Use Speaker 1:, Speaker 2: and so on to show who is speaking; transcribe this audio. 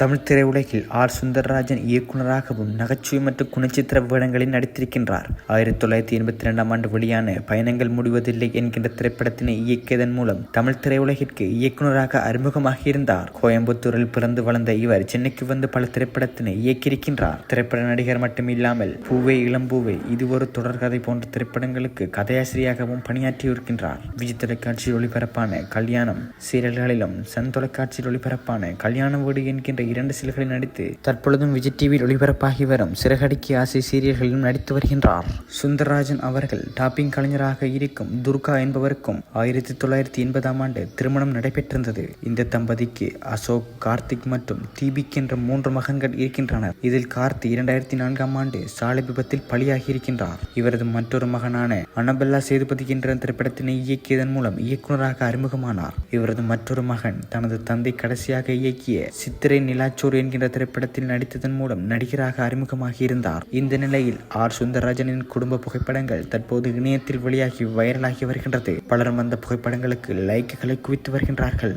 Speaker 1: தமிழ் திரையுலகில் ஆர். சுந்தரராஜன் இயக்குனராகவும் நகைச்சுவை மற்றும் குணச்சித்திர வேடங்களில் நடித்திருக்கின்றார். ஆயிரத்தி தொள்ளாயிரத்தி எண்பத்தி இரண்டாம் ஆண்டு வெளியான பயணங்கள் முடிவதில்லை என்கின்ற திரைப்படத்தினை இயக்கியதன் மூலம் தமிழ் திரையுலகிற்கு இயக்குனராக அறிமுகமாகியிருந்தார் கோயம்புத்தூரில் பிறந்து வளர்ந்த இவர் சென்னைக்கு வந்து பல திரைப்படத்தினை இயக்கியிருக்கின்றார். திரைப்பட நடிகர் மட்டுமில்லாமல் பூவே இளம்பூவே இது ஒரு தொடர்கதை போன்ற திரைப்படங்களுக்கு கதையாசிரியாகவும் பணியாற்றியிருக்கின்றார். விஜய் தொலைக்காட்சியில் ஒளிபரப்பான கல்யாணம் சீரியல்களிலும் சன் தொலைக்காட்சியில் ஒளிபரப்பான கல்யாண வீடு என்கின்ற இரண்டு சிலைகளில் நடித்து தற்பொழுதும் விஜய் டிவியில் ஒளிபரப்பாகி வரும் சிறகடிக்கு ஆசை சீரியல்களிலும் நடித்து வருகின்றார். சுந்தரராஜன் அவர்கள் டாப்பிங் கலைஞராக இருக்கும் துர்கா என்பவருக்கும் ஆயிரத்தி தொள்ளாயிரத்தி எண்பதாம் ஆண்டு திருமணம் நடைபெற்றிருந்தது. இந்த தம்பதிக்கு அசோக் கார்த்திக் மற்றும் தீபிக் என்ற மூன்று மகன்கள் இருக்கின்றனர். இதில் கார்த்தி இரண்டாயிரத்தி நான்காம் ஆண்டு சாலை விபத்தில் பலியாகி இருக்கின்றார் இவரது மற்றொரு மகனான அனபெல்லா சேதுபதி என்ற திரைப்படத்தினை இயக்கியதன் மூலம் இயக்குநராக அறிமுகமானார். இவரது மற்றொரு மகன் தனது தந்தை கடைசியாக இயக்கிய சித்திரை நிலாச்சோறு என்கின்ற திரைப்படத்தில் நடித்ததன் மூலம் நடிகராக அறிமுகமாகி இருந்தார். இந்த நிலையில் ஆர் சுந்தரராஜனின் குடும்ப புகைப்படங்கள் தற்போது இணையத்தில் வெளியாகி வைரலாகி வருகின்றது. பலரும் அந்த புகைப்படங்களுக்கு லைக்குகளை குவித்து வருகின்றார்கள்.